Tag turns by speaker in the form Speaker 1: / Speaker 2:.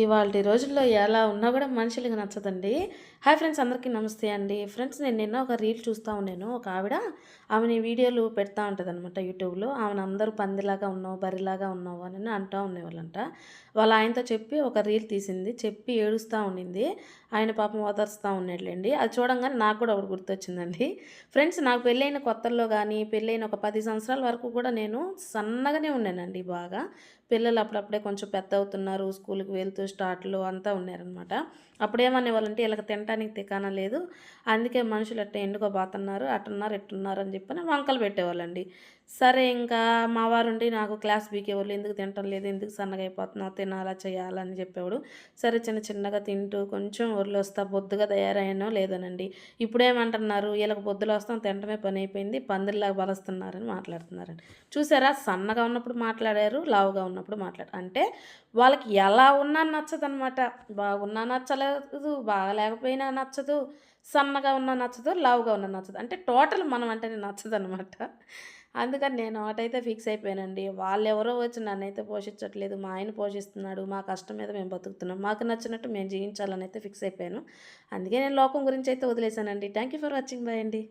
Speaker 1: ఇవాళ రోజుల్లో ఎలా ఉన్నా కూడా మనుషులకి నచ్చదండి. హాయ్ ఫ్రెండ్స్ అందరికీ నమస్తే అండి. ఫ్రెండ్స్ నేను నిన్న ఒక రీల్ చూస్తూ ఉన్నాను. ఒక ఆవిడ ఆమెని వీడియోలు పెడతా ఉంటుంది అనమాట యూట్యూబ్లో. ఆమెను అందరూ పందిలాగా ఉన్నావు బరిలాగా ఉన్నావు అని అంటూ ఉండేవాళ్ళంట. వాళ్ళ ఆయనతో చెప్పి ఒక రీల్ తీసింది. చెప్పి ఏడుస్తూ ఉండింది. ఆయన పాపం ఓదరుస్తూ ఉండేట్లేండి అది చూడంగానే నాకు కూడా ఒకటి గుర్తొచ్చిందండి. ఫ్రెండ్స్ నాకు పెళ్ళైన కొత్తల్లో కానీ పెళ్ళైన ఒక పది సంవత్సరాల వరకు కూడా నేను సన్నగానే ఉన్నానండి బాగా. పిల్లలు అప్పుడప్పుడే కొంచెం పెద్ద అవుతున్నారు స్కూల్కి వెళ్తూ స్టార్ట్లు అంతా ఉన్నారనమాట అప్పుడేమనే వాళ్ళంటే వీళ్ళకి తినడానికి తికాన లేదు. అందుకే మనుషులు అట్ట ఎండుకోబోతున్నారు అట్టున్నారు ఎట్టున్నారు అని చెప్పి వంకలు పెట్టేవాళ్ళండి. సరే ఇంకా మా వారు ఉండి నాకు క్లాస్ బీకేవాళ్ళు ఎందుకు తినటం లేదు ఎందుకు సన్నగా అయిపోతున్నావు తినాలా చేయాలని చెప్పేవాడు. సరే చిన్న చిన్నగా తింటూ కొంచెం ఒళ్ళు వస్తా బొద్దుగా తయారయ్యానో లేదోనండి. ఇప్పుడేమంటున్నారు వీళ్ళకి బొద్దులు వస్తాం తినటమే పని అయిపోయింది పందిరిలాగా బలస్తున్నారని మాట్లాడుతున్నారండి. చూసారా సన్నగా ఉన్నప్పుడు మాట్లాడారు లావుగా ఉన్నప్పుడు మాట్లాడారు. అంటే వాళ్ళకి ఎలా ఉన్నా నచ్చదనమాట. బాగున్నా నచ్చలేదు బాగా లేకపోయినా నచ్చదు సన్నగా ఉన్నా నచ్చదు లావుగా ఉన్నా నచ్చదు. అంటే టోటల్ మనం అంటేనే నచ్చదు అనమాట అందుకని నేను ఒకటైతే ఫిక్స్ అయిపోయానండి. వాళ్ళు ఎవరో వచ్చి నన్నైతే పోషించట్లేదు మా ఆయన పోషిస్తున్నాడు మా కష్టం మీద మేము బతుకుతున్నాం మాకు నచ్చినట్టు మేము జీవించాలని అయితే ఫిక్స్ అయిపోయాను. అందుకే నేను లోకం గురించి అయితే వదిలేశానండి. Thank you for watching. Bye అండి.